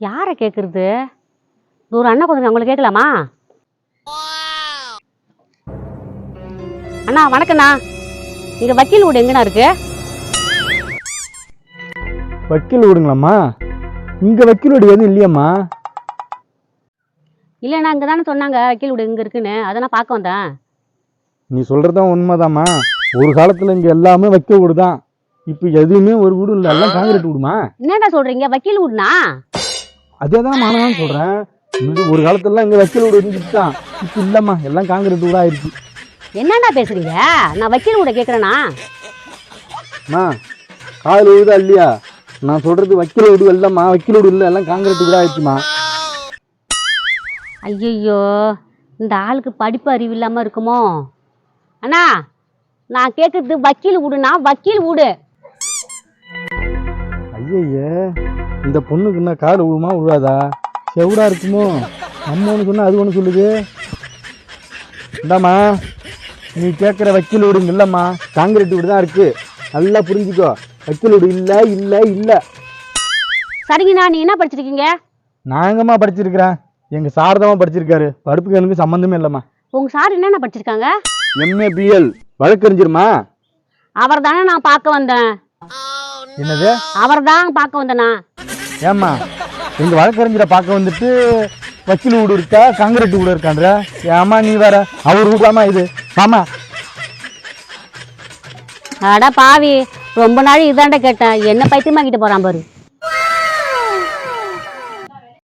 யாரை கேட்குறது ஒரு அண்ணா கொஞ்சம் உங்களை கேட்கலாமா? அண்ணா வணக்கண்ணா இங்கே வக்கீல் வீடு எங்கண்ணா இருக்கு? வக்கீல் வீடுங்களாம்மா? இங்கே வக்கீல் வீடு எதுவும் இல்லையாம்மா? இல்லைண்ணா இங்கே தானே சொன்னாங்க வக்கீல் வீடு எங்கே இருக்குன்னு. அதை நான் பார்க்க வந்தேன். நீ சொல்கிறதும் உண்மைதாம்மா. ஒரு காலத்தில் இங்கே எல்லாமே வக்கீல் வீடு தான் இப்போ எதுவுமே ஒரு வீடு இல்லை. எல்லாம் காங்கிரீட் வீடுமா? என்னடா சொல்கிறீங்க வக்கீல் வீடுனா? அதே தான் நானும் சொல்கிறேன் இது ஒரு காலத்துலலாம் இங்கே வக்கீல் வீடு இருந்துச்சு தான் இப்போ இல்லைம்மா. எல்லாம் காங்கிரீட் வீடாக ஆயிடுச்சு. என்னண்ணா பேசுறீங்க? நான் வக்கீல் வீட கேட்குறேண்ணா அம்மா காதல் வீடா இல்லையா? நான் சொல்கிறது வக்கீல் வீடு இல்லைம்மா. வக்கீல் வீடு இல்லை எல்லாம் காங்கிரீட் வீடாக ஆயிடுச்சுமா? ஐயையோ இந்த ஆளுக்கு படிப்பு அறிவு இல்லாமல் இருக்குமோ? அண்ணா நான் கேட்குறது வக்கீல் வீடுனா வக்கீல் வீடு. ஐயய்யே இந்த பொண்ணுக்கு என்ன காடு விழுமா விழாதா செவிடா இருக்குமோ? நம்ம ஒன்று சொன்னா அது ஒன்று சொல்லுது. இந்தாம்மா நீ கேட்குற வக்கீல் வீடு இங்க இல்லைம்மா. காங்கிரீட் வீடு தான் இருக்கு. நல்லா புரிஞ்சுக்கோ. வக்கீல் வீடு இல்லை இல்லை இல்லை. சரிங்கண்ணா நீ என்ன படிச்சிருக்கீங்க? நான் எங்கம்மா படிச்சிருக்கிறேன்? எங்கள் சாரதமாக படிச்சிருக்காரு. படிப்புக்கு எனக்கு சம்மந்தமே இல்லைம்மா. உங்கள் சார் என்னென்ன படிச்சிருக்காங்க? MA BL வழக்கறிஞருமா? அவர் தானே நான் பார்க்க வந்தேன். என்னது? அவர் தான் பார்க்க வந்தேண்ணா ஏம்மா எங்கள் வழக்கறிஞரை பார்க்க வந்துட்டு வக்கீல் வீடு இருக்கா காங்கிரீட் வீடு இருக்கான்ற? ஏம்மா நீ வேற அவர் வீடாமா இது. ஆமா அட பாவி ரொம்ப நாள் இதாண்ட கேட்டேன். என்ன பைத்தியமாக்கிட்டு போகிறான் பாரு.